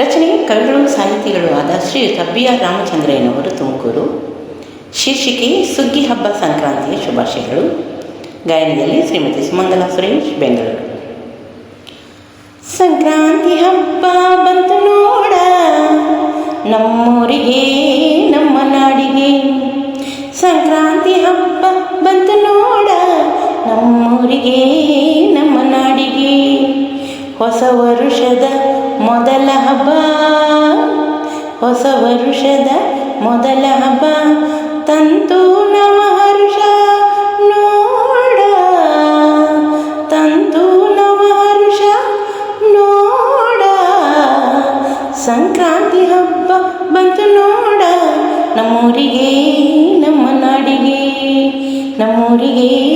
ರಚನೆ ಕವಿಗಳು ಸಾಹಿತಿಗಳು ಆದ ಶ್ರೀ ಕಬ್ಬಿಯ ರಾಮಚಂದ್ರಯ್ಯನವರು ತುಮಕೂರು ಶೀರ್ಷಿಕೆ ಸುಗ್ಗಿ ಹಬ್ಬ ಸಂಕ್ರಾಂತಿಯ ಶುಭಾಶಯಗಳು ಗಾಯನದಲ್ಲಿ ಶ್ರೀಮತಿ ಸುಮಂಗಲ ಸುರೇಶ್, ಬೆಂಗಳೂರು. ಸಂಕ್ರಾಂತಿ ಹಬ್ಬ ಬಂತು ನೋಡ, ನಮ್ಮೂರಿಗೆ, ನಮ್ಮ ನಾಡಿಗೆ. ಸಂಕ್ರಾಂತಿ ಹಬ್ಬ ಬಂತು ನೋಡ, ನಮ್ಮೂರಿಗೆ, ನಮ್ಮ ನಾಡಿಗೆ. ಹೊಸ ವರುಷದ ಮೊದಲ ಹಬ್ಬ, ಹೊಸ ವರುಷದ ಮೊದಲ ಹಬ್ಬ. ತಂತು ನವ ಹರ್ಷ ನೋಡ, ತಂತು ನವ ಹರ್ಷ ನೋಡ. ಸಂಕ್ರಾಂತಿ ಹಬ್ಬ ಬಂತು ನೋಡ, ನಮ್ಮೂರಿಗೆ, ನಮ್ಮ ನಾಡಿಗೆ, ನಮ್ಮೂರಿಗೆ.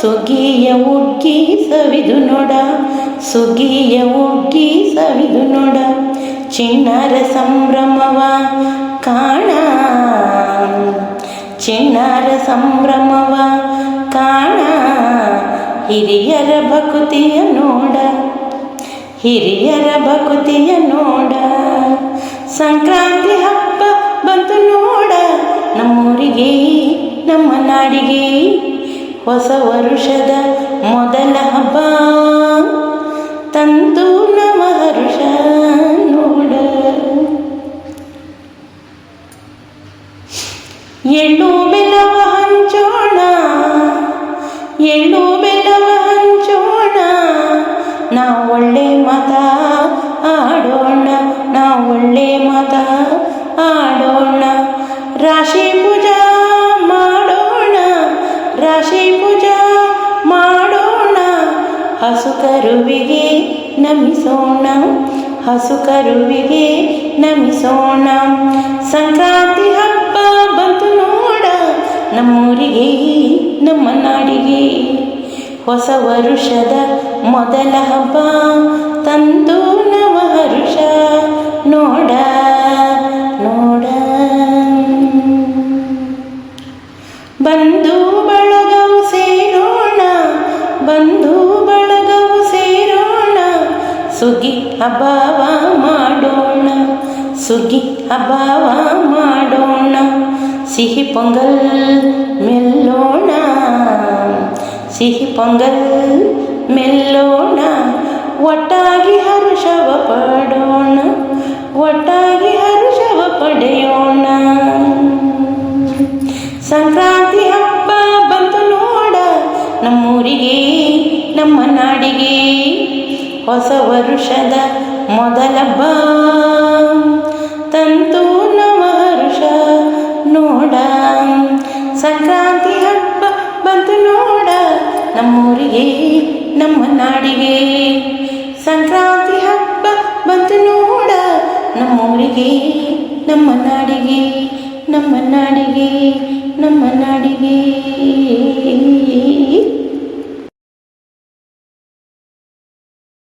ಸುಗ್ಗಿಯ ಉಗ್ಗಿ ಸವಿದು ನೋಡ, ಸೊಗಿಯ ಉಗ್ಗಿ ಸವಿದು ನೋಡ. ಚಿಣ್ಣರ ಸಂಭ್ರಮವ ಕಾಣ, ಚಿಣ್ಣರ ಸಂಭ್ರಮವ ಕಾಣ. ಹಿರಿಯರ ಭಕುತಿಯ ನೋಡ, ಹಿರಿಯರ ಭಕುತಿಯ ನೋಡ. ಸಂಕ್ರಾಂತಿ ಹಬ್ಬ ಬಂತು ನೋಡ, ನಮ್ಮೂರಿಗೆ, ನಮ್ಮ ನಾಡಿಗೆ. ಹೊಸ ವರುಷದ ಮೊದಲ ಹಬ್ಬ. ತಂತು ನವ ಹರುಷ ನೋಡ. ಎಳ್ಳು ಬೆಲವ ಹಂಚೋಣ. ಎಳ್ಳು ಬೆಲವ ಹಂಚೋಣ. ನಾವು ಒಳ್ಳೆ ಮತ ಆಡೋಣ. ನಾವು ಒಳ್ಳೆ ಮತ ಆಡೋಣ. ರಾಶಿ ಪೂಜಾ ಮಾಡೋಣ. ರಾಶಿ ಪೂಜಾ ಮಾಡೋಣ ಹಸು ಕರುವಿಗೆ ನಮಿಸೋಣ, ಹಸು ಕರುವಿಗೆ ನಮಿಸೋಣ. ಸಂಕ್ರಾಂತಿ ಹಬ್ಬ ಬಂತು ನೋಡ, ನಮ್ಮೂರಿಗೆ, ನಮ್ಮ ನಾಡಿಗೆ. ಹೊಸ ವರುಷದ ಮೊದಲ ಹಬ್ಬ ಸುಗ್ಗಿ ಹಬ್ಬವ ಮಾಡೋಣ, ಸುಗಿ ಹಬ್ಬವ ಮಾಡೋಣ, ಸಿಹಿ ಪೊಂಗಲ್ ಮೆಲ್ಲೋಣ, ಸಿಹಿ ಪೊಂಗಲ್ ಮೆಲ್ಲೋಣ, ಒಟ್ಟಾಗಿ ಹರ್ಷವ ಪಡೋಣ, ಒಟ್ಟಾಗಿ ಹರ್ಷವ ಪಡೆಯೋಣ. ಸಂಕ್ರಾಂತಿ ಹಬ್ಬ ಬಂತು ನೋಡ, ನಮ್ಮೂರಿಗೆ, ನಮ್ಮ ನಾಡಿಗೆ ಹೊಸ ವರುಷದ ಮೊದಲ ಬಾ. ತಂತು ನವ ವರುಷ ನೋಡ. ಸಂಕ್ರಾಂತಿ ಹಬ್ಬ ಬಂತು ನೋಡ ನಮ್ಮೂರಿಗೆ, ನಮ್ಮ ನಾಡಿಗೆ. ಸಂಕ್ರಾಂತಿ ಹಬ್ಬ ಬಂತು ನೋಡ ನಮ್ಮೂರಿಗೆ, ನಮ್ಮ ನಾಡಿಗೆ ನಮ್ಮ ನಾಡಿಗೆ ನಮ್ಮ ನಾಡಿಗೆ.